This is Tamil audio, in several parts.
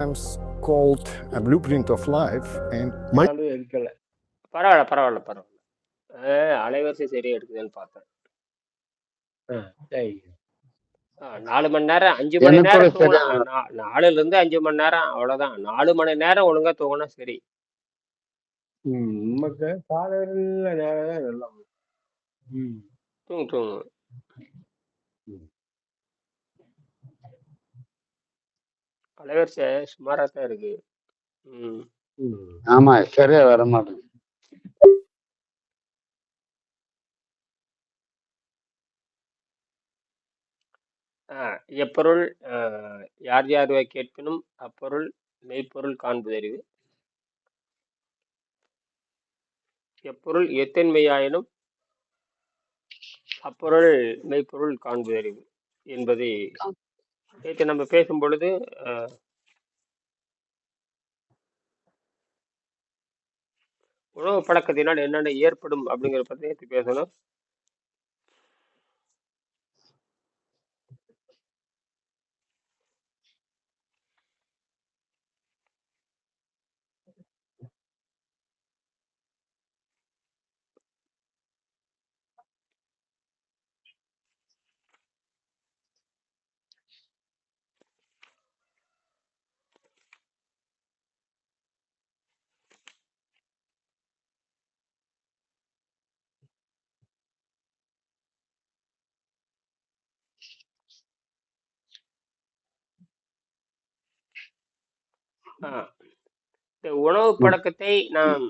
sometimes called a blueprint of life and எடுக்கல. பரவாயில்ல பரவாயில்ல பரவாயில்ல. அலைவரிசை சரியா எடுக்குதுன்னு பார்த்தேன். நாலு மணி நேரம் அஞ்சு மணி நேரம் நாலுல இருந்து அஞ்சு மணி நேரம் அவ்வளவுதான். நாலு மணி நேரம் ஒழுங்கா தூங்கினா சரி. ம், நமக்கு காலையில நேரம் தான் நல்லா தூங்கு தூங்கு. அலைவரிசை சுமாரா தான் இருக்கு. ஆமா சரியா வர மாட்டேங்குது. எப்பொருள் யார் யார்வை கேட்பினும் அப்பொருள் மெய்ப்பொருள் காண்பதறிவு எப்பொருள் எத்தன்மையாயினும் அப்பொருள் மெய்ப்பொருள் காண்பதறிவு என்பதை நேற்று நம்ம பேசும் பொழுது ஆஹ், உணவு பழக்கத்தினால் என்னென்ன ஏற்படும் அப்படிங்கிறத பற்றி நேற்று பேசணும். ஆ, இந்த உணவு ம், பழக்கத்தை நாம்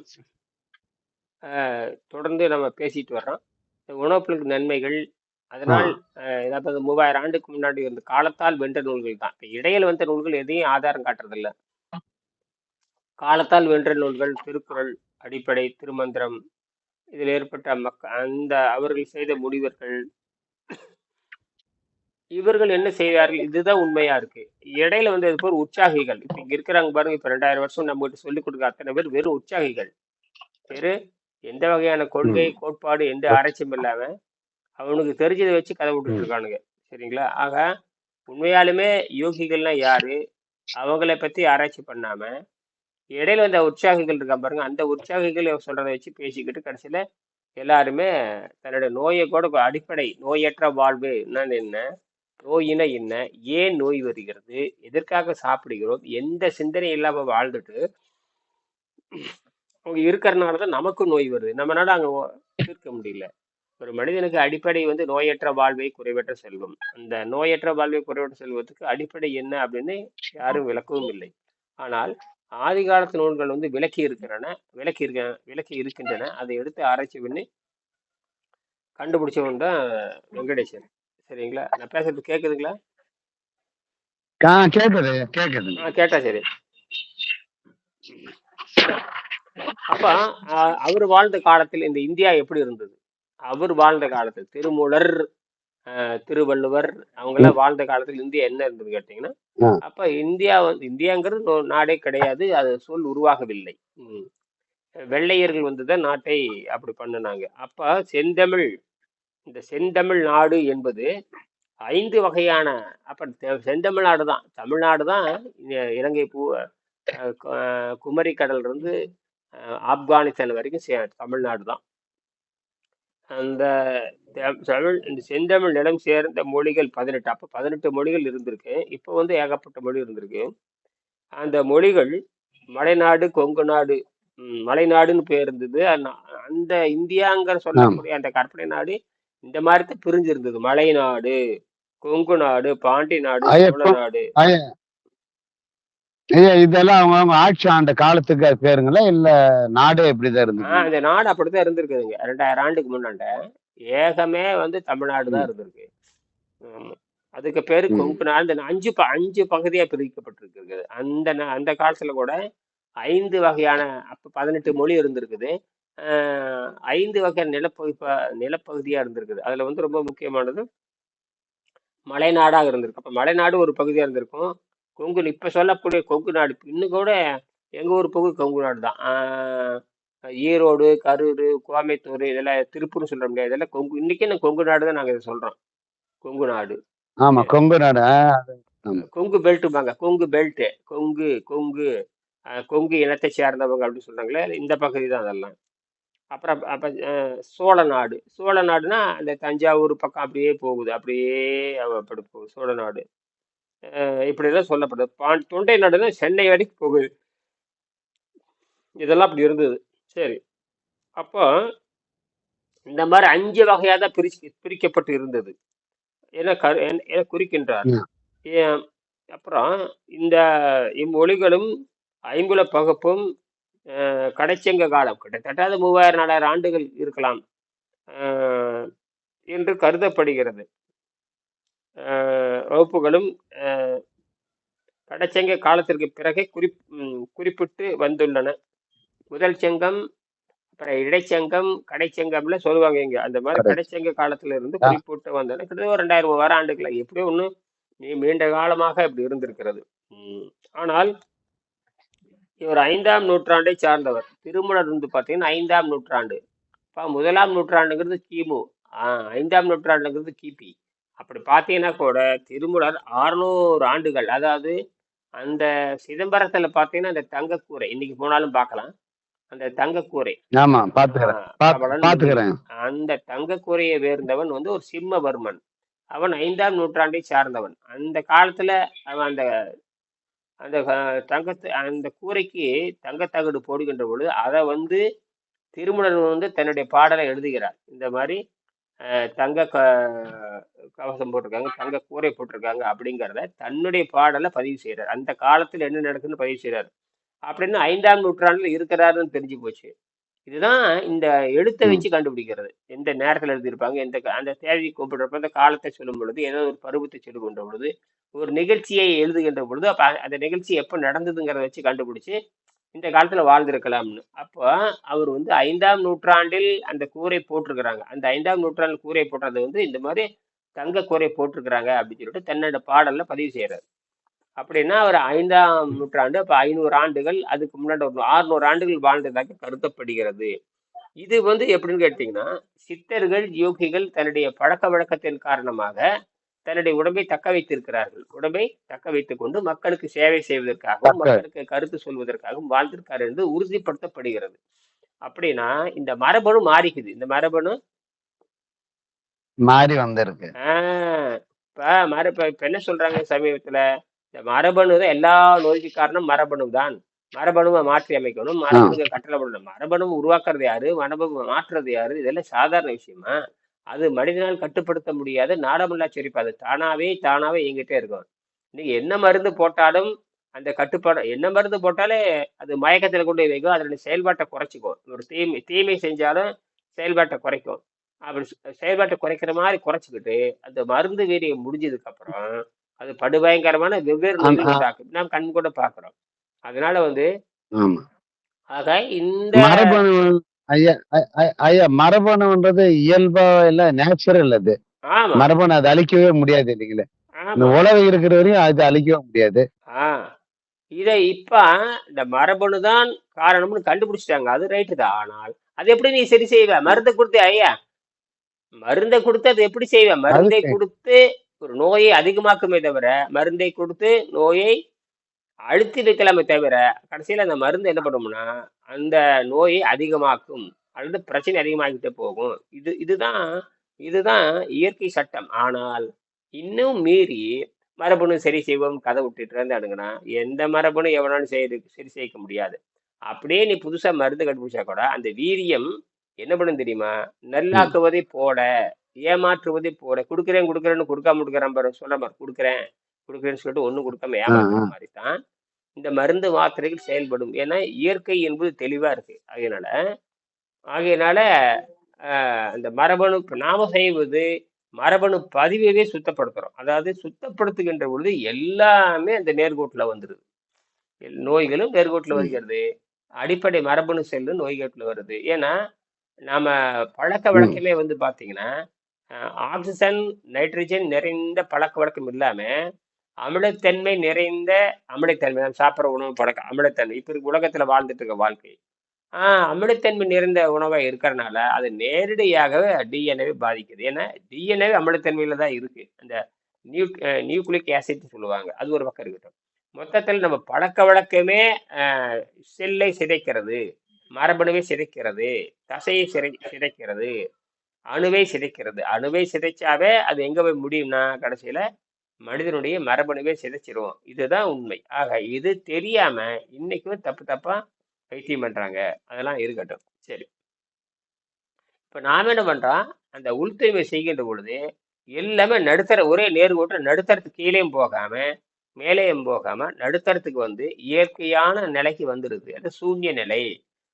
ஆஹ், தொடர்ந்து நம்ம பேசிட்டு வர்றோம். இந்த உணவு பழக்க நன்மைகள் ஆ, அதனால் ஆஹ், அதாவது மூவாயிரம் ஆண்டுக்கு முன்னாடி இருந்த காலத்தால் வென்ற நூல்கள் தான். இப்போ இடையில வந்த நூல்கள் எதையும் ஆதாரம் காட்டுறதில்ல. காலத்தால் வென்ற நூல்கள் திருக்குறள் அடிப்படை திருமந்திரம் இதில் ஏற்பட்ட மக்க அந்த அவர்கள் செய்த முடிவர்கள் இவர்கள் என்ன செய்வார்கள்? இதுதான் உண்மையா இருக்கு. இடையில வந்து இது பேர் உற்சாகிகள். இப்ப இங்க இருக்கிறாங்க பாருங்க இப்ப ரெண்டாயிரம் வருஷம் நம்ம கிட்ட சொல்லிக் கொடுக்க அத்தனை பேர் வெறும் உற்சாகிகள். பேரு எந்த வகையான கொள்கை கோட்பாடு எந்த ஆராய்ச்சியும் இல்லாம அவனுக்கு தெரிஞ்சதை வச்சு கதை விட்டுட்டு இருக்கானுங்க. சரிங்களா? ஆக உண்மையாலுமே யோகிகள்னா யாரு? அவங்கள பத்தி ஆராய்ச்சி பண்ணாம இடையில வந்த உற்சாகிகள் இருக்கான் பாருங்க அந்த உற்சாகிகள் சொல்றதை வச்சு பேசிக்கிட்டு கடைசியில எல்லாருமே தன்னுடைய நோயை கூட அடிப்படை நோயற்ற வாழ்வு என்னன்னு என்ன? நோயின என்ன? ஏன் நோய் வருகிறது? எதற்காக சாப்பிடுகிறோம்? எந்த சிந்தனை இல்லாம வாழ்ந்துட்டு அவங்க இருக்கிறனால தான் நமக்கும் நோய் வருது. நம்மளால அங்க தீர்க்க முடியல. ஒரு மனிதனுக்கு அடிப்படை வந்து நோயற்ற வாழ்வை குறைவற்ற செல்வம். அந்த நோயற்ற வாழ்வை குறைவற்ற செல்வத்துக்கு அடிப்படை என்ன அப்படின்னு யாரும் விளக்கவும் இல்லை. ஆனால் ஆதி காலத்து நூல்கள் வந்து விளக்கி இருக்கின்றன விளக்கி இருக்க விளக்கி இருக்கின்றன. அதை எடுத்து ஆராய்ச்சி பண்ணி கண்டுபிடிச்சவன் தான் வெங்கடேசன். சரிங்களா? நான் பேசுறது கேக்குதுங்களா? ஆ, கேக்குது கேக்குது. ஆ கேட்டா சரி. அப்ப அவர் வாழ்ந்த காலத்தில் இந்த இந்தியா எப்படி இருந்தது? அவர் வாழ்ந்த காலத்தில் திருமூலர் திருவள்ளுவர் அவங்க எல்லாம் வாழ்ந்த காலத்தில் இந்தியா என்ன இருந்தது கேட்டீங்கன்னா அப்ப இந்தியா வந்து இந்தியாங்கிறது நாடே கிடையாது அது சொல் உருவாகவில்லை. வெள்ளையர்கள் வந்துதான் நாட்டை அப்படி பண்ணுனாங்க. அப்ப செந்தமிழ் இந்த செந்தமிழ் நாடு என்பது ஐந்து வகையான அப்ப தெ- செந்தமிழ் நாடு தான். தமிழ்நாடு தான் இலங்கை பூ குமரி கடல்ல இருந்து ஆப்கானிஸ்தான் வரைக்கும் தமிழ்நாடு தான். அந்த தமிழ் இந்த செந்தமிழ் நிலம் சேர்ந்த மொழிகள் பதினெட்டு. அப்ப பதினெட்டு மொழிகள் இருந்திருக்கு. இப்போ வந்து ஏகப்பட்ட மொழி இருந்திருக்கு. அந்த மொழிகள் மலைநாடு கொங்கு நாடு மலைநாடுன்னு பேர் இருந்தது. அந்த இந்தியாங்கிற சொல்லக்கூடிய அந்த கற்பனை நாடு இந்த மாதிரி தான் பிரிஞ்சு இருந்தது மலைநாடு கொங்கு நாடு பாண்டி நாடு ஐயா சோழ இப்போ நாடு. ஐயா ஐயா இதெல்லாம் அவங்க அவங்க ஆட்சி ஆண்ட காலத்துக்கு அது பேருங்களா? இல்ல நாடே இப்படிதான் ஆஹ் இந்த நாடு அப்படித்தான் இருந்திருக்குதுங்க. ரெண்டாயிரம் ஆண்டுக்கு முன்னாண்ட. ஏகமே வந்து தமிழ்நாடு தான் ம், இருந்திருக்கு. ஆமா. அதுக்கு பேரு ம், கொங்கு நாடு. இந்த அஞ்சு ப- அஞ்சு பகுதியா பிரிக்கப்பட்டிருக்கு அந்த ந- அந்த காலத்துல கூட ஐந்து வகையான அப்ப பதினெட்டு மொழி இருந்திருக்குது. ஐந்து வகையான நிலப்பகுதி ப- நிலப்பகுதியா இருந்திருக்குது. அதுல வந்து ரொம்ப முக்கியமானது மலைநாடாக இருந்திருக்கு. அப்ப மலைநாடு ஒரு பகுதியா இருந்திருக்கும். கொங்கு இப்ப சொல்லக்கூடிய கொங்கு நாடு இன்னும் கூட எங்க ஊர் பகுதி கொங்கு நாடு தான். ஆஹ் ஈரோடு கரூர் கோயம்புத்தூர் இதெல்லாம் திருப்பூர்னு சொல்ல முடியாது. இதெல்லாம் கொங்கு இன்னைக்கு நான் கொங்கு நாடு தான் நாங்க இதை சொல்றோம். கொங்கு நாடு. ஆமா கொங்கு நாடு. கொங்கு பெல்ட்டும்பாங்க கொங்கு பெல்ட் கொங்கு கொங்கு கொங்கு இனத்தை சேர்ந்தவங்க அப்படின்னு சொல்றாங்களே இந்த பகுதி தான் அதெல்லாம். அப்புறம் அப்ப சோழ நாடு சோழ நாடுனா அந்த தஞ்சாவூர் பக்கம் அப்படியே போகுது. அப்படியே அப்படி போகுது. சோழ நாடு அஹ், இப்படிதான் சொல்லப்படுது. பாண் தொண்டை நாடுனா சென்னை வரைக்கும் போகுது. இதெல்லாம் அப்படி இருந்தது. சரி. அப்போ இந்த மாதிரி அஞ்சு வகையாக தான் பிரிச்சு பிரிக்கப்பட்டு இருந்தது. என கரு என குறிக்கின்றார். ஏன், அப்புறம் இந்த இம்மொழிகளும் ஐம்புல பகுப்பும் கடைச்சங்க காலம். கிட்டத்தட்ட அது மூவாயிரம் நாலாயிரம் ஆண்டுகள் இருக்கலாம். என்று கருதப்படுகிறது. வகுப்புகளும் கடைச்சங்க காலத்திற்கு பிறகே குறிப் குறிப்பிட்டு வந்துள்ளன. முதல் சங்கம் அப்புறம் இடைச்சங்கம் கடைச்சங்கம்ல சொல்லுவாங்க இங்க. அந்த மாதிரி. கடைச்சங்க காலத்துல இருந்து குறிப்பிட்டு வந்தன. கிட்டத்தட்ட ஒரு ரெண்டாயிரம் மூவாயிரம் ஆண்டுகள். எப்படியோ ஒண்ணு நீ நீண்ட காலமாக இப்படி இருந்திருக்கிறது. ஆனால் இவர் ஐந்தாம் நூற்றாண்டை சார்ந்தவர். திருமணர் வந்து பார்த்தீங்கன்னா ஐந்தாம் நூற்றாண்டு. இப்போ முதலாம் நூற்றாண்டுங்கிறது கிமு. ஐந்தாம் நூற்றாண்டுங்கிறது கிபி. அப்படி பார்த்தீங்கன்னா கூட திருமணர் அறுநூறு ஆண்டுகள். அதாவது அந்த சிதம்பரத்துல பார்த்தீங்கன்னா அந்த தங்கக்கூரை. இன்னைக்கு போனாலும் பார்க்கலாம். அந்த தங்கக்கூரை. ஆமா பாத்துக்கிறேன் அந்த தங்கக்கூரையை வேர்ந்தவன் வந்து ஒரு சிம்மவர்மன். அவன் ஐந்தாம் நூற்றாண்டை சார்ந்தவன். அந்த காலத்துல அவன் அந்த அந்த அஹ், தங்கத்து அந்த கூரைக்கு தங்கத்தகடு போடுகின்ற பொழுது அதை வந்து திருமணன் வந்து தன்னுடைய பாடலை எழுதுகிறார். இந்த மாதிரி அஹ், தங்க க கவசம் போட்டிருக்காங்க தங்க கூரை போட்டிருக்காங்க அப்படிங்கிறத தன்னுடைய பாடலை பதிவு செய்கிறார் அந்த காலத்துல என்ன நடக்குதுன்னு பதிவு செய்கிறார் அப்படின்னு ஐந்தாம் நூற்றாண்டுல இருக்கிறாருன்னு தெரிஞ்சு போச்சு. இதுதான் இந்த எழுத்தை ம். வச்சு கண்டுபிடிக்கிறது. எந்த நேரத்தில் எழுதியிருப்பாங்க எந்த கா- அந்த தேதியை கூப்பிடுறப்ப அந்த காலத்தை சொல்லும் பொழுது ஏதோ ஒரு பருவத்தை சொல்லுகின்ற பொழுது ஒரு நிகழ்ச்சியை எழுதுகின்ற பொழுது அப்போ அந்த நிகழ்ச்சி எப்போ நடந்ததுங்கிறத வச்சு கண்டுபிடிச்சி இந்த காலத்தில் வாழ்ந்திருக்கலாம்னு. அப்போ அவர் வந்து ஐந்தாம் நூற்றாண்டில் அந்த கூரை போட்டிருக்கிறாங்க. அந்த ஐந்தாம் நூற்றாண்டில் கூரை போட்டது வந்து இந்த மாதிரி தங்க கூரை போட்டிருக்கிறாங்க அப்படின்னு சொல்லிட்டு தன்னோட பாடலில் பதிவு செய்கிறார் அப்படின்னா அவர் ஐந்தாம் நூற்றாண்டு அப்போ ஐநூறு ஆண்டுகள் அதுக்கு முன்னாடி ஒரு ஆறுநூறு ஆண்டுகள் வாழ்ந்ததாக கருதப்படுகிறது. இது வந்து எப்படின்னு கேட்டிங்கன்னா சித்தர்கள் யோகிகள் தன்னுடைய பழக்க வழக்கத்தின் காரணமாக தன்னுடைய உடம்பை தக்க வைத்திருக்கிறார்கள். உடம்பை தக்க வைத்துக் கொண்டு மக்களுக்கு சேவை செய்வதற்காகவும் மக்களுக்கு கருத்து சொல்வதற்காகவும் வாழ்ந்திருக்காரு என்று உறுதிப்படுத்தப்படுகிறது. அப்படின்னா இந்த மரபணு மாறிக்குது. இந்த மரபணு? மாறி வந்திருக்கு. ஆஹ் இப்ப மரப இப்ப என்ன சொல்றாங்க சமீபத்துல? இந்த மரபணு தான் எல்லா நோய்க்கு காரணம் மரபணு தான். மரபணுவை மாற்றி அமைக்கணும். ஆ. மரபணுவை கட்டளை மரபணு உருவாக்குறது யாரு? மரபணு மாற்றுறது யாரு? இதெல்லாம் சாதாரண விஷயமா? அது மனிதனால் கட்டுப்படுத்த முடியாத நாடமில்லா செழிப்பு அது தானாவே தானாவே எங்கிட்டே இருக்கும். நீங்க என்ன மருந்து போட்டாலும் அந்த கட்டுப்பாடு என்ன மருந்து போட்டாலே அது மயக்கத்தில் கொண்டு வைக்கும். அதனுடைய செயல்பாட்டை குறைச்சிக்கும். ஒரு தீமை தீமை செஞ்சாலும் செயல்பாட்டை குறைக்கும். அப்படி செயல்பாட்டை குறைக்கிற மாதிரி குறைச்சிக்கிட்டு அந்த மருந்து வீரியம் முடிஞ்சதுக்கு அப்புறம் அது படுபயங்கரமான வெவ்வேறு தாக்கும். நாம் கண் கூட பார்க்கிறோம். அதனால வந்து ஆக இந்த ஐயா ஐயா மரபணுன்றது இயல்பா இல்ல நேச்சுரல் அது. மரபணு அது அழிக்கவே முடியாது இல்லைங்களா. இந்த உலகம் இருக்கிற வரையும் அது அழிக்கவே முடியாது. இதை இப்ப இந்த மரபணு தான் காரணம்னு கண்டுபிடிச்சிட்டாங்க. அது ரைட்டு தான். ஆனால் அது எப்படி நீ சரி செய்வ? மருந்தை கொடுத்து ஐயா. மருந்தை கொடுத்து அது எப்படி செய்வ? மருந்தை. கொடுத்து ஒரு நோயை அதிகமாக்குமே தவிர மருந்தை கொடுத்து நோயை அழுத்தி வைக்கலாமே தவிர கடைசியில் அந்த மருந்து என்ன பண்ணும்னா அந்த நோயை அதிகமாக்கும் அல்லது பிரச்சனை அதிகமாகிட்டே போகும். இது இதுதான் இதுதான் இயற்கை சட்டம். ஆனால் இன்னும் மீறி மரபணு சரி செய்வோம் கதை விட்டுட்டு இருந்தானுங்கன்னா எந்த மரபணு எவனாலும் செய்து சரி செய்ய முடியாது. அப்படியே நீ புதுசாக மருந்து கண்டுபிடிச்சா கூட அந்த வீரியம் என்ன பண்ணும் தெரியுமா? நல்லாக்குவதை போட ஏமாற்றுவதை போட கொடுக்குறேன் கொடுக்குறேன்னு கொடுக்காம கொடுக்குறேன் பாரு சொல்ற மாதிரி கொடுக்குறேன். கொடுக்குறேன்னு சொல்லிட்டு ஒண்ணும் கொடுக்காம ஏமாத்துற. மாதிரி தான் இந்த மருந்து மாத்திரைகள் செயல்படும் ஏன்னா இயற்கை என்பது தெளிவா இருக்கு அதனால ஆகையினால அந்த மரபணு நாம செய்வது மரபணு பதிவையே சுத்தப்படுத்துறோம் அதாவது சுத்தப்படுத்துகின்ற பொழுது எல்லாமே அந்த நேர்கோட்டுல வந்துருது எல்- நோய்களும் நேர்கோட்டுல. வருகிறது அடிப்படை மரபணு செல்லு நோய்கோட்டுல வருது ஏன்னா நாம பழக்க. வழக்கமே வந்து பாத்தீங்கன்னா அஹ், ஆக்சிஜன் நைட்ரஜன் நிறைந்த பழக்க வழக்கம் இல்லாம அமிலத்தன்மை நிறைந்த அமிலத்தன்மை நம்ம சாப்பிட்ற உணவு பழக்கம் அமிலத்தன்மை. இப்போ இருக்க உலகத்தில் வாழ்ந்துட்டு இருக்க வாழ்க்கை. அமிலத்தன்மை நிறைந்த உணவாக இருக்கிறனால அது நேரடியாகவே டிஎன்ஏவை பாதிக்குது. ஏன்னா டிஎன்ஏ அமிலத்தன்மையில் தான் இருக்கு. அந்த நியூ நியூக்ளிக் ஆசிட் சொல்லுவாங்க. அது ஒரு பக்கம் இருக்கட்டும். மொத்தத்தில் நம்ம பழக்க வழக்கமே செல்லை சிதைக்கிறது மரபணுவை சிதைக்கிறது தசையை சிதை சிதைக்கிறது அணுவை சிதைக்கிறது. அணுவை சிதைச்சாவே அது எங்கே போய் முடியும்னா கடைசியில் மனிதனுடைய மரபணுவை சிதைச்சிரும். இதுதான் உண்மை. ஆக இது தெரியாம இன்னைக்கும் தப்பு தப்பா வைத்தியம் பண்றாங்க. அதெல்லாம் இருக்கட்டும். சரி. இப்ப நாம என்ன பண்றோம்? அந்த உள்தூய்மை செய்கின்ற பொழுது எல்லாமே நடுத்தர ஒரே நேர்கோட்டு நடுத்தரத்துக்கு கீழேயும் போகாம மேலேயும் போகாம நடுத்தரத்துக்கு வந்து இயற்கையான நிலைக்கு வந்துடுது அது சூன்ய நிலை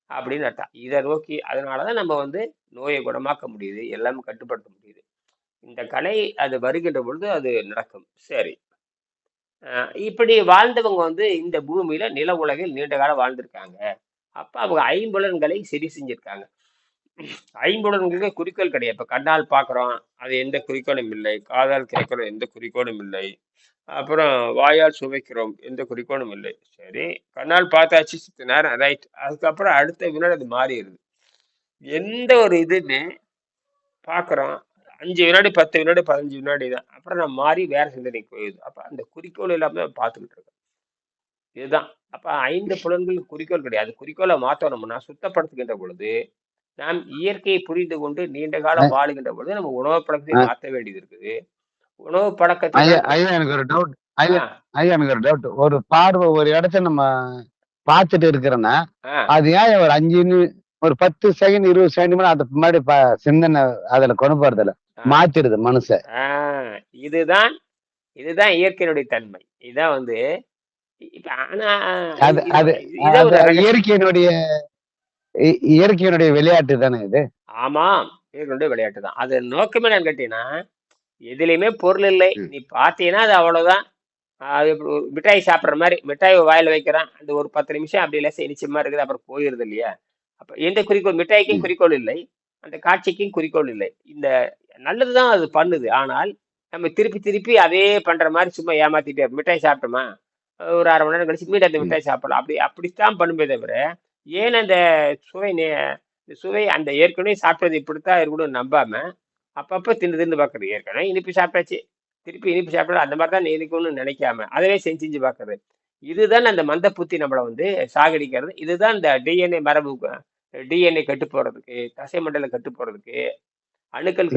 அப்படின்னு அர்த்தம். இதை நோக்கி அதனாலதான் நம்ம வந்து நோயை குணமாக்க முடியுது எல்லாமே கட்டுப்படுத்த முடியுது. இந்த கலை அது வருகின்ற பொழுது அது நடக்கும். சரி. இப்படி வாழ்ந்தவங்க வந்து இந்த பூமியில நில உலகில் நீண்ட காலம் வாழ்ந்திருக்காங்க. அப்ப அவங்க ஐம்புலன்களை சரி செஞ்சிருக்காங்க. ஐம்புலன்களுக்கு குறிக்கோள் கிடையாது. இப்ப கண்ணால் பார்க்குறோம் அது எந்த குறிக்கோளும் இல்லை. காதால் கேட்கிறோம் எந்த குறிக்கோளும் இல்லை. அப்புறம் வாயால் சுவைக்கிறோம் எந்த குறிக்கோளும் இல்லை. சரி. கண்ணால் பார்த்தாச்சு சித்த நேரம் ரைட் அதுக்கப்புறம் அடுத்த வினாடி அது மாறிடுது. எந்த ஒரு இதுன்னு பார்க்குறோம் அஞ்சு வினாடி பத்து வினாடி பதினஞ்சு வினாடி தான். அப்புறம் நான் மாறி வேற சிந்தனைக்கு போயிடுது. அப்போ அந்த குறிக்கோள் இல்லாம தான் பார்த்துக்கிட்டு இருக்கேன். இதுதான். அப்போ ஐந்து புலன்களுக்கு குறிக்கோள் கிடையாது. குறிக்கோளை மாற்றணும்னா சுத்தப்படுத்துகின்ற பொழுது நாம் இயற்கையை புரிந்து கொண்டு நீண்ட காலம் வாழுகின்ற பொழுது நம்ம உணவு பழக்கத்தை மாற்ற வேண்டியது இருக்குது. உணவு பழக்கத்தை ஐயா எனக்கு ஒரு டவுட் ஐயா ஐயா எனக்கு ஒரு டவுட் ஒரு பார்வை ஒரு இடத்த நம்ம பார்த்துட்டு இருக்கிறோன்னா அது ஏன் ஒரு அஞ்சு ஒரு பத்து செகண்ட் இருபது செகண்ட் அது முன்னாடி ப- சிந்தனை அதுல கொண்டு போறதில்ல. மாத்திடுது ஆ, இதுதான் இதுதான் இயற்கையினுடைய தன்மை. இதான் வந்து. இயற்கையினுடைய இயற்கையினுடைய விளையாட்டு தானே இது? ஆமாம் இயற்கையினுடைய விளையாட்டு தான். அது நோக்கமே நான் கேட்டீங்கன்னா எதுலையுமே பொருள் இல்லை. நீ பார்த்தீங்கன்னா அது அவ்வளவுதான். அது மிட்டாய் சாப்பிட்ற மாதிரி மிட்டாய் வாயில வைக்கிறான். அந்த ஒரு பத்து நிமிஷம் அப்படி லேசா இனிச்சமா இருக்குது அப்புறம் போயிருது இல்லையா? அப்ப எந்த குறிக்கோள்? மிட்டாய்க்கும். குறிக்கோள் இல்லை. அந்த காட்சிக்கும் குறிக்கோள் இல்லை. இந்த நல்லதுதான் அது பண்ணுது. ஆனால் நம்ம திருப்பி திருப்பி அதே பண்ற மாதிரி சும்மா ஏமாத்திட்டு மிட்டாய் சாப்பிட்டோமா? ஒரு அரை மணி நேரம் கழிச்சு மீண்டும் அந்த மிட்டாய் சாப்பிடலாம். அப்படி அப்படித்தான் பண்ணுமே தவிர ஏன் அந்த சுவை நே- இந்த சுவை அந்த ஏற்கனவே சாப்பிட்டது இப்படித்தான் இருக்கணும்னு நம்பாம அப்பப்போ தின்னு தின்னு பார்க்குறது. ஏற்கனவே இனிப்பு சாப்பிட்டாச்சு. திருப்பி இனிப்பு சாப்பிடலாம். அந்த மாதிரி தான் இருக்கணும்னு நினைக்காம அதவே செஞ்சு செஞ்சு பார்க்குறது. இதுதான் அந்த மந்த புத்தி நம்மளை வந்து சாகடிக்கிறது. இதுதான் இந்த டிஎன்ஏ மரபு டிஎன்ஏ கட்டு போகிறதுக்கு தசை மண்டலம் கட்டு போகிறதுக்கு அணுக்கள்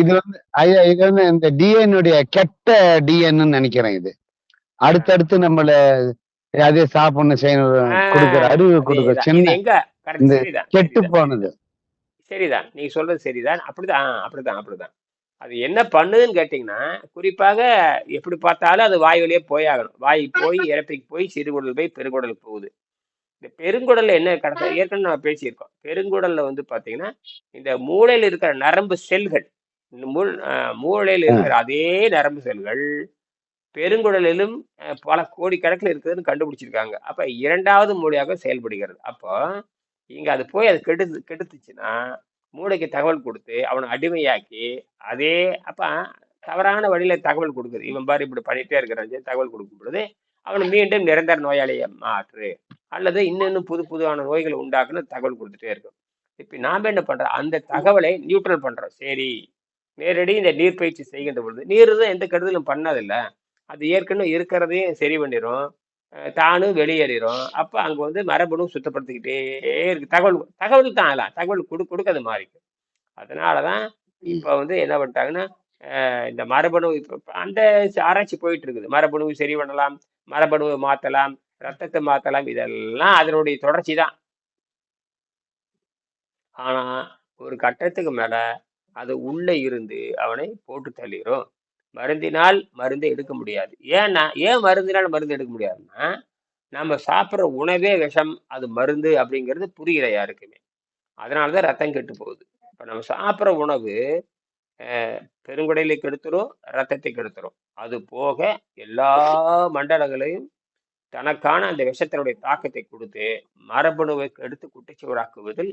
இது வந்து ஐயா இது வந்து இந்த டிஎன்னுடைய கெட்ட டிஎன்னு நினைக்கிறேன் இது. அடுத்தடுத்து நம்மள அதே சாப்பிடணும் செய்யணும் கொடுக்குற அறிவு கொடுக்குற சின்ன இந்த கெட்டு. போனது. சரிதான். நீங்க சொல்றது சரிதான். அப்படிதான் அப்படிதான் அப்படிதான். அது என்ன பண்ணுதுன்னு கேட்டீங்கன்னா குறிப்பாக எப்படி பார்த்தாலும் அது வாய் வழியே போயாகணும் வாய் போய் இறப்பிக்கு போய் சிறுகுடல் போய் பெருங்குடலுக்கு போகுது. இந்த பெருங்குடல்ல என்ன கடத்த ஏற்கனவே நம்ம பேசியிருக்கோம். பெருங்குடல்ல வந்து பாத்தீங்கன்னா இந்த மூளையில இருக்கிற நரம்பு செல்கள் மூளையில இருக்கிற அதே நரம்பு செல்கள் பெருங்குடலிலும் பல கோடிக்கணக்கில் இருக்குதுன்னு கண்டுபிடிச்சிருக்காங்க. அப்ப இரண்டாவது மூளையாக செயல்படுகிறது. அப்போ இங்க அது போய் அது கெடுத்து கெடுத்துச்சுன்னா மூளைக்கு தகவல் கொடுத்து அவனை அடிமையாக்கி அதே அப்ப தவறான வழியில தகவல் கொடுக்குது. இவன் பாரு இப்படி பண்ணிட்டே இருக்கிறான் தகவல் கொடுக்கும் பொழுது அவனை மீண்டும் நிரந்தர நோயாளியை மாற்று. அல்லது இன்னும் புது புதுவான நோய்களை உண்டாக்குன்னு தகவல் கொடுத்துட்டே இருக்கும். இப்போ நாம் என்ன பண்ணுறோம் அந்த தகவலை நியூட்ரல் பண்ணுறோம் சரி. நேரடி இந்த நீர் பயிற்சி செய்கின்ற பொழுது நீர் தான் எந்த கெடுதலும் பண்ணதில்ல. அது ஏற்கனவே இருக்கிறதையும் சரி பண்ணிடும் தானும் வெளியேறிடும் அப்போ அங்கே வந்து மரபணும் சுத்தப்படுத்திக்கிட்டே இருக்கு. தகவல் தகவல் தான் அதெல்லாம் தகவல் கொடு கொடுக்கறது மாறிக்கும் அதனாலதான் இப்போ வந்து என்ன பண்ணிட்டாங்கன்னா இந்த மரபணு இப்போ அந்த ஆராய்ச்சி போயிட்டு இருக்குது. மரபணுவை சரி பண்ணலாம். மரபணுவை மாத்தலாம் ரத்தத்தை மாத்தலாம் இதெல்லாம் அதனுடைய தொடர்ச்சி தான் ஆனா ஒரு கட்டத்துக்கு மேல அது உள்ள இருந்து அவனை போட்டு தள்ளிரும். மருந்தினால் மருந்தை எடுக்க முடியாது. ஏன்னா ஏன் மருந்தினால் மருந்து எடுக்க முடியாதுன்னா நம்ம சாப்பிட்ற உணவே விஷம் அது மருந்து அப்படிங்கிறது புரியல யாருக்குமே. அதனாலதான் ரத்தம் கெட்டு போகுது. இப்ப நம்ம சாப்பிட்ற உணவு பெருங்குடலை கெடுத்துரும் ரத்தத்தை கெடுத்துரும் அது போக எல்லா மண்டலங்களையும் தனக்கான அந்த விஷத்தினுடைய தாக்கத்தை கொடுத்து மரபணுவை எடுத்து குட்டிச்சுவராக்குவதில்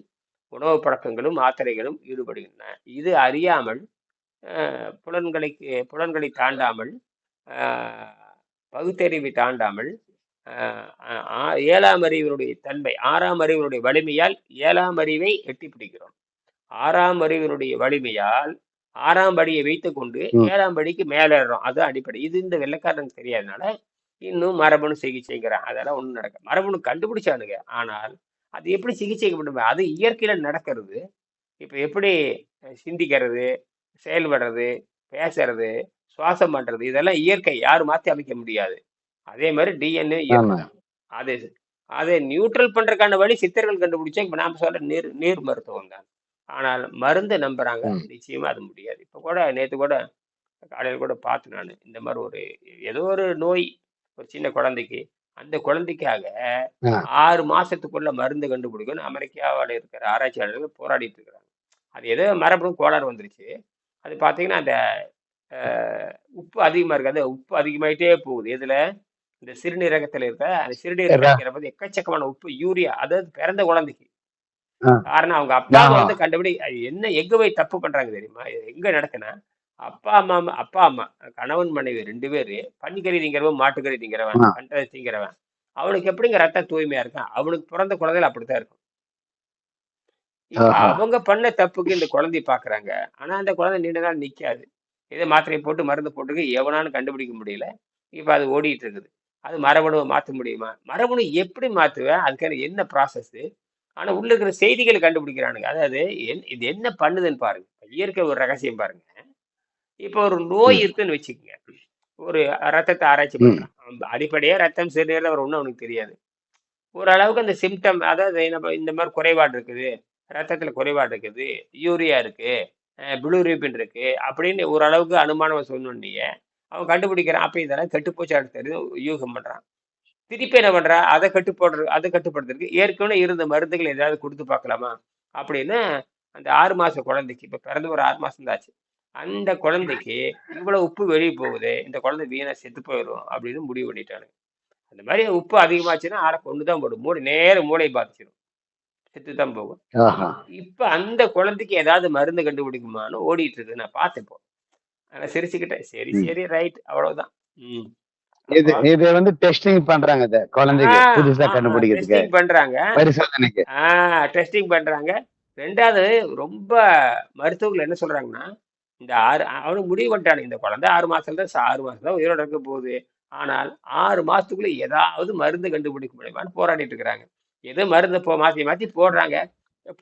உணவு பழக்கங்களும் மாத்திரைகளும் ஈடுபடுகின்றன. இது அறியாமல் புலன்களை புலன்களை தாண்டாமல் பகுத்தறிவை தாண்டாமல் ஏழாம் அறிவினுடைய தன்மை ஆறாம் அறிவினுடைய வலிமையால் ஏழாம் அறிவை எட்டி பிடிக்கிறோம் ஆறாம் அறிவினுடைய வலிமையால் ஆறாம் படியை வைத்துக்கொண்டு ம். ஏழாம் படிக்கு மேலே ஏறுறோம் அது அடிப்படை. இது இந்த வெள்ளைக்காரனுக்கு தெரியாதனால இன்னும் மரபணு சிகிச்சைங்கிறான். அதெல்லாம் ஒன்றும் நடக்க மரபணு கண்டுபிடிச்சானுங்க. ஆனால் அது எப்படி சிகிச்சைக்கப்படும் அது இயற்கையில நடக்கிறது. இப்போ எப்படி சிந்திக்கிறது செயல்படுறது பேசுறது சுவாசம் பண்றது இதெல்லாம் இயற்கை. யாரும் மாற்றி அமைக்க முடியாது. அதே மாதிரி டிஎன்ஏ அது அதை நியூட்ரல் பண்றதுக்கான வழி சித்தர்கள் கண்டுபிடிச்சா இப்போ நாம சொல்ற நீர் நீர் மருத்துவம் தான் ஆனால் மருந்தை நம்புறாங்க. நிச்சயமா அது முடியாது. இப்போ கூட நேற்று கூட காலையில் கூட பார்த்தேன் நான். இந்த மாதிரி ஒரு ஏதோ ஒரு நோய் ஒரு சின்ன குழந்தைக்கு. அந்த குழந்தைக்காக. ஆறு மாசத்துக்குள்ள மருந்து கண்டுபிடிக்கணும் அமெரிக்காவில் இருக்கிற ஆராய்ச்சியாளர்கள் போராடிட்டு இருக்கிறாங்க. அது ஏதோ மரபணு கோளாறு வந்துருச்சு. அது பார்த்தீங்கன்னா அந்த உப்பு அதிகமாக இருக்கு அந்த உப்பு அதிகமாயிட்டே போகுது. எதுல? இந்த சிறுநீரகத்தில் இருக்க அந்த சிறுநீரகத்தில் போது எக்கச்சக்கமான உப்பு யூரியா அதாவது பிறந்த குழந்தைக்கு. காரணம் அவங்க அப்பா. வந்து கண்டுபிடி என்ன எங்க போய் தப்பு பண்றாங்க தெரியுமா? எங்க நடக்குன்னா அப்பா அம்மா அப்பா அம்மா கணவன் மனைவி ரெண்டு பேரு பன்னிக்கறி திங்கிறவன் மாட்டுக்கறி திங்கிறவன். கண்டதை திங்கிறவன். அவனுக்கு எப்படிங்க ரத்தம் தூய்மையா இருக்கான் அவனுக்கு பிறந்த குழந்தைகள் அப்படித்தான் இருக்கும். அவங்க பண்ண தப்புக்கு இந்த குழந்தைய பாக்குறாங்க. ஆனா அந்த குழந்தை நீண்ட நாள் நிக்காது. இதை மாத்திரையை போட்டு மருந்து போட்டு எவனாலும் கண்டுபிடிக்க முடியல. இப்ப அது ஓடிட்டு இருக்குது. அது மரபணுவை மாத்த முடியுமா? மரபணு எப்படி மாத்துவேன் அதுக்கான என்ன ப்ராசஸ் ஆனா உள்ள இருக்கிற செய்திகளை கண்டுபிடிக்கிறானுங்க. அதாவது என்- இது என்ன பண்ணுதுன்னு பாருங்க. இயற்கை ஒரு ரகசியம் பாருங்க. இப்போ ஒரு நோய். இருக்குன்னு வச்சுக்கோங்க. ஒரு ரத்தத்தை ஆராய்ச்சி. பண்றான் அடிப்படையா ரத்தம் சிறுநீரில் வர ஒன்றும் அவனுக்கு தெரியாது. ஓரளவுக்கு அந்த சிம்டம் அதாவது இந்த மாதிரி குறைபாடு இருக்குது. ரத்தத்துல குறைபாடு இருக்குது. யூரியா இருக்கு. பிளூரிபின் இருக்கு. அப்படின்னு ஓரளவுக்கு அனுமானம் சொன்னோன்னே அவன் கண்டுபிடிக்கிறான். அப்ப இதெல்லாம் கெட்டுப்போச்சு. அடுத்தது யூகம் பண்றான். திருப்பி என்ன பண்றான் அதை கட்டு போடுறது அதை கட்டுப்படுத்துறதுக்கு ஏற்கனவே இருந்த மருந்துகள் ஏதாவது கொடுத்து பார்க்கலாமா? அப்படின்னு அந்த ஆறு மாச குழந்தைக்கு இப்ப பிறந்து ஒரு ஆறு மாசம் தான் ஆச்சு அந்த குழந்தைக்கு இவ்வளவு உப்பு வெளியே போகுது இந்த குழந்தை வீணா செத்து போயிடும் அப்படின்னு முடிவு பண்ணிட்டானுங்க. அந்த மாதிரி உப்பு அதிகமாச்சுன்னா ஆளை கொண்டு தான் போடும். மூளை நேர மூளை பாதிச்சிடும் செத்து தான் போகும் இப்ப அந்த குழந்தைக்கு ஏதாவது மருந்து கண்டுபிடிக்குமான்னு ஓடிட்டு இருக்கு நான் பார்த்தேன் இப்போ. நான் சிரிச்சுக்கிட்டேன். சரி. சரி ரைட் அவ்வளவுதான். ம். இது இது வந்து டெஸ்டிங் பண்றாங்க இத குழந்தைக்கு புதுசா கண்டுபிடிக்கிறதுக்கு. பண்றாங்க. பரிசோதனைக்கு. டெஸ்டிங் பண்றாங்க. ரெண்டாவது ரொம்ப மருத்துவர்கள் என்ன சொல்றாங்கன்னா இந்த ஆறு அவனுக்கு முடிவு பண்ணிட்டானு இந்த குழந்தை ஆறு மாசத்துல தான் ஆறு மாசம் தான் உயிரோட இருக்க போகுது. ஆனால் ஆறு மாசத்துக்குள்ள ஏதாவது மருந்து கண்டுபிடிக்க முடியுமான்னு போராடிட்டு இருக்கிறாங்க. ஏதோ மருந்து போ மாத்தி மாத்தி போடுறாங்க.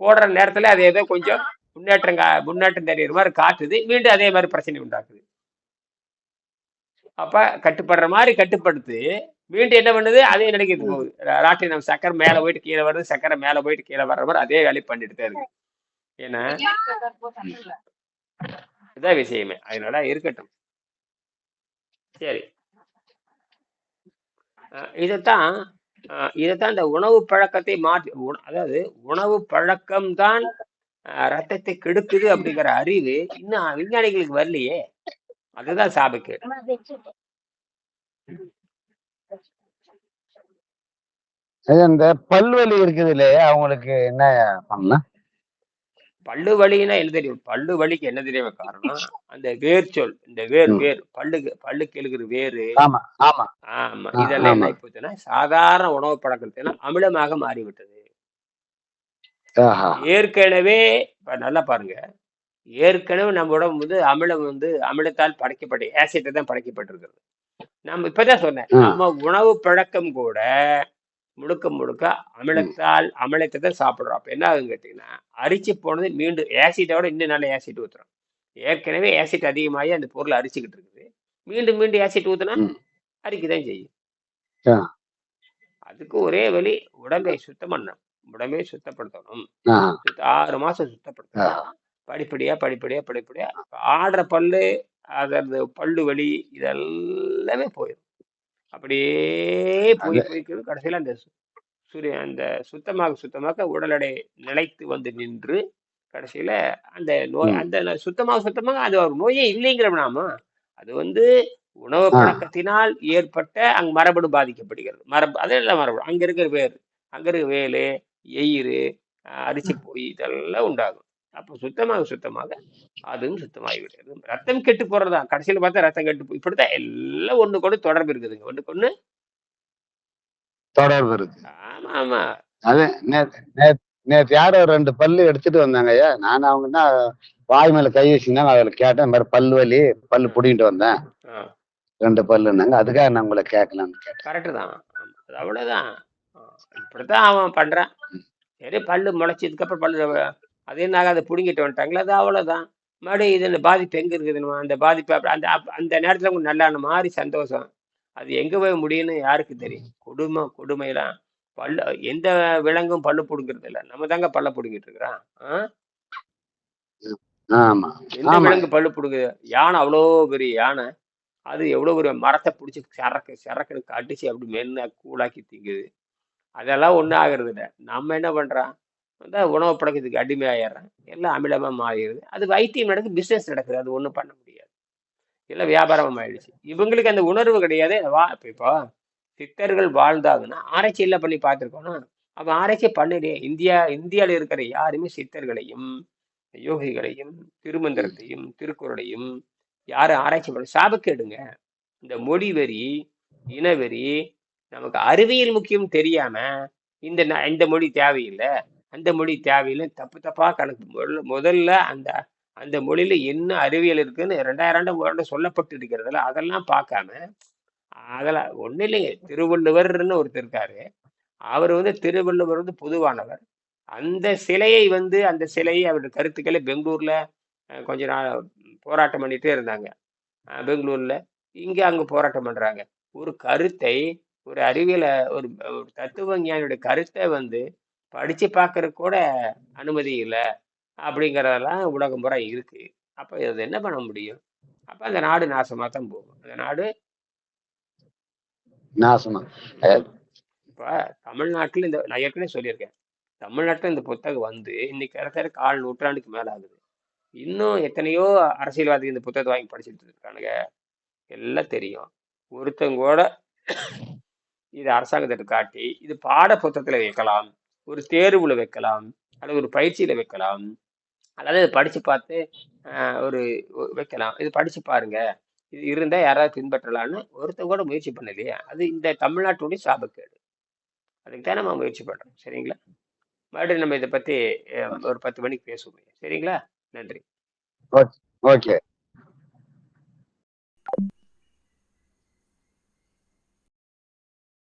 போடுற நேரத்துல அது ஏதோ கொஞ்சம் முன்னேற்றம் முன்னேற்றம் தெரியுற மாதிரி காட்டுது. மீண்டும் அதே மாதிரி பிரச்சனை உண்டாக்குது. அப்ப கட்டுப்படுற மாதிரி கட்டுப்படுத்து மீண்டும் என்ன பண்ணுது? அதே நினைக்கிறது போகுது. ராட்டி நம்ம சக்கரை மேல போயிட்டு கீழே வருது சக்கரை மேல போயிட்டு கீழே வர்ற மாதிரி அதே வேலையை பண்ணிட்டு தான் இருக்கு. ஏன்னா இதான் விஷயமே. அதனால இருக்கட்டும். சரி. இதைத்தான் இதைத்தான் இந்த உணவு பழக்கத்தை மாற்றி அதாவது உணவு பழக்கம்தான் அஹ் ரத்தத்தை கெடுக்குது அப்படிங்கிற அறிவு இன்னும் விஞ்ஞானிகளுக்கு வரலையே. அதுதான் சாபக்கேடு. அந்த பல்வலி இருக்குது இல்லையா அவங்களுக்கு என்ன பண்ணலாம் பல்லு வலின்னா என்ன தெரியும்? பல்லு வலிக்கு என்ன தெரியுமா காரணம்? அந்த வேர் சொல் இந்த வேர். வேர் பல்லுக்கு பல்லுக்கு எழுகிற வேறு ஆமா ஆமா. இதெல்லாம் என்ன. போச்சுன்னா சாதாரண உணவு பழக்கத்தினா அமிலமாக மாறிவிட்டது. ஆஹா. ஏற்கனவே இப்ப நல்லா பாருங்க. ஏற்கனவே நம்ம உடம்பு வந்து அமிலம் வந்து அமிலத்தால் படைக்கப்பட்ட ஆசிட்டை தான் படைக்கப்பட்டிருக்கிறது. நம்ம இப்பதான் சொன்னேன். நம்ம உணவு பழக்கம் கூட முழுக்க முழுக்க அமிலத்தால் அமிலத்தை தான் சாப்பிடுறோம். அப்ப என்ன ஆகுன்னு கேட்டீங்கன்னா அரிச்சு போனது மீண்டும் ஆசிட்டோட இன்னும் நல்ல ஆசிட் ஊத்துறோம். ஏற்கனவே ஆசிட் அதிகமாகி அந்த பொருளை அரிச்சுக்கிட்டு இருக்குது. மீண்டும் மீண்டும் ஆசிட் ஊத்துனா ம். அரிக்கதான் செய்யும். அதுக்கு ஒரே வழி உடம்பை சுத்தம் பண்ணணும். உடம்பை சுத்தப்படுத்தணும். ஆறு மாசம் சுத்தப்படுத்தணும். படிப்படியா படிப்படியா படிப்படியா ஆடுற பல்லு அதாவது பல்லு வலி இதெல்லாமே போயிடும் அப்படியே போய் போய்க்கிறது கடைசியில அந்த சூரிய அந்த சுத்தமாக சுத்தமாக உடல் எடை நிலைத்து வந்து நின்று கடைசியில அந்த நோய். அந்த சுத்தமாக சுத்தமாக அது ஒரு நோயே இல்லைங்கிற நாம அது வந்து உணவு. பழக்கத்தினால் ஏற்பட்ட அங்க மரபணு பாதிக்கப்படுகிறது. மரபு அதெல்லாம் மரபணு அங்க இருக்கிற வேர் அங்க இருக்கிற வேலு எயிறு அரிசி போய் இதெல்லாம் உண்டாகும். அப்போ சுத்தமாக சுத்தமாக அதுவும் சுத்தமாகி விடுகிறது ரத்தம் கெட்டு போறதா? கடைசியில பார்த்தா ரத்தம் கெட்டு போ- இப்படித்தான் எல்லாம் ஒண்ணு கொண்டு தொடர்பு இருக்குதுங்க. ஒண்ணுக்கு ஒண்ணு தொடர்பு இருக்கு. ஆமா ஆமா. அது நேத்து யாரோ ரெண்டு பல்லு எடுத்துட்டு வந்தாங்க ஐயா. நான் அவங்க தான் வாய் மேல கை வச்சுருந்தாங்க அதில் கேட்டேன் இந்த மாதிரி பல்லு வலி பல்லு பிடிங்கிட்டு வந்தேன். ரெண்டு பல்லுன்னாங்க. அதுக்காக நான் உங்களை கேட்கலான்னு கேட்டேன். கரெக்டு தான். அவ்வளோதான் இப்படித்தான் அவன் பண்ணுறான் சரி பல்லு முளைச்சதுக்கப்புறம் பல்லு அது என்ன ஆகாது பிடுங்கிட்டு வந்துட்டாங்களே அது அவ்வளோதான் மறுபடியும் இது இந்த பாதிப்பு எங்கே இருக்குதுன்னு அந்த பாதிப்பு அப்படி அந்த அந்த நேரத்தில் உங்களுக்கு நல்லான மாதிரி சந்தோஷம். அது எங்கே போய் முடியும்னு யாருக்கு தெரியும்? கொடுமை கொடுமையெல்லாம் பல்லு எந்த விலங்கும் பல்லு பிடுங்கிறது இல்லை. நம்ம தாங்க பல்ல பிடுங்கிட்டு இருக்கிறோம். எந்த விலங்கு பல்லு பிடுங்குது? யானை அவ்வளோ பெரிய யானை. அது எவ்வளோ ஒரு மரத்தை பிடிச்சி சரக்கு சரக்குன்னு அடிச்சு அப்படி மென்ன கூழாக்கி திங்குது. அதெல்லாம் ஒன்றும் ஆகுறது இல்லை. நம்ம என்ன பண்ணுறோம் அந்த உணவு பழக்கத்துக்கு அடிமையாயிடுறோம் எல்லாம் அமிலமாக மாறிடுது. அது வைத்தியம் நடக்குது பிஸ்னஸ் நடக்குது. அது ஒன்றும் பண்ண முடியாது. எல்லாம் வியாபாரமாக ஆயிடுச்சு. இவங்களுக்கு அந்த உணர்வு கிடையாது. வா இப்போ இப்போ சித்தர்கள் வாழ்ந்தாங்கன்னா ஆராய்ச்சி பண்ணி பார்த்துருக்கோம்னா அவன் ஆராய்ச்சி பண்ணலையே இந்தியா இந்தியாவில் இருக்கிற யாருமே சித்தர்களையும் யோகிகளையும் திருமந்திரத்தையும் திருக்குறளையும் யாரும் ஆராய்ச்சி பண்ண சாபக்கேடுங்க. இந்த மொழி வெறி இனவெறி நமக்கு அறிவியல் முக்கியம் தெரியாம இந்த இந்த மொழி தேவையில்லை. அந்த மொழி தேவையில்லை. தப்பு தப்பாக கணக்கு முதல்ல முதல்ல அந்த அந்த மொழியில் என்ன அறிவியல் இருக்குன்னு ரெண்டாயிரம் ஆண்டு சொல்லப்பட்டு இருக்கிறதுல அதெல்லாம் பார்க்காம அதெல்லாம் ஒன்றும் இல்லைங்க. திருவள்ளுவர்னு ஒருத்தர் இருக்காரு. அவர் வந்து திருவள்ளுவர் வந்து பொதுவானவர். அந்த சிலையை வந்து அந்த சிலையை அவருடைய கருத்துக்களை பெங்களூர்ல கொஞ்ச நாள் போராட்டம் பண்ணிட்டே இருந்தாங்க. பெங்களூரில் பெங்களூர்ல. இங்க அங்க போராட்டம் பண்றாங்க. ஒரு கருத்தை ஒரு அறிவியலை ஒரு ஒரு தத்துவ ஞானியோட கருத்தை வந்து படிச்சு பார்க்கறதுக்கு கூட அனுமதி இல்லை அப்படிங்கிறதெல்லாம் உலகம் பூரா இருக்கு. அப்ப இது என்ன பண்ண முடியும்? அப்ப அந்த நாடு நாசமா தான் போகும். அந்த நாடு நாசமா. இப்ப தமிழ்நாட்டுல இந்த நான் ஏற்கனவே சொல்லியிருக்கேன். தமிழ்நாட்டுல இந்த புத்தகம் வந்து இன்னைக்கு கிட்டத்தட்ட கால் நூற்றாண்டுக்கு மேல ஆகுது. இன்னும் எத்தனையோ அரசியல்வாதிகள் இந்த புத்தகத்தை வாங்கி படிச்சுட்டு இருக்கானுங்க. எல்லாம் தெரியும். ஒருத்தங்க கூட இது அரசாங்கத்திட்ட காட்டி இது பாட புத்தகத்துல வைக்கலாம். ஒரு தேர்வுல வைக்கலாம் அல்லது ஒரு பயிற்சியில வைக்கலாம் அல்லது இதை படிச்சு பார்த்து ஒரு வைக்கலாம். இது படிச்சு பாருங்க. இது இருந்தால் யாராவது பின்பற்றலான்னு ஒருத்தங்க கூட முயற்சி பண்ணலையே. அது இந்த தமிழ்நாட்டுடைய சாபக்கேடு. அதுக்கு தான் நம்ம முயற்சி பண்ணுறோம் சரிங்களா? மறுபடியும் நம்ம இதை பற்றி ஒரு பத்து மணிக்கு பேசுவோம். சரிங்களா? நன்றி. ஓகே.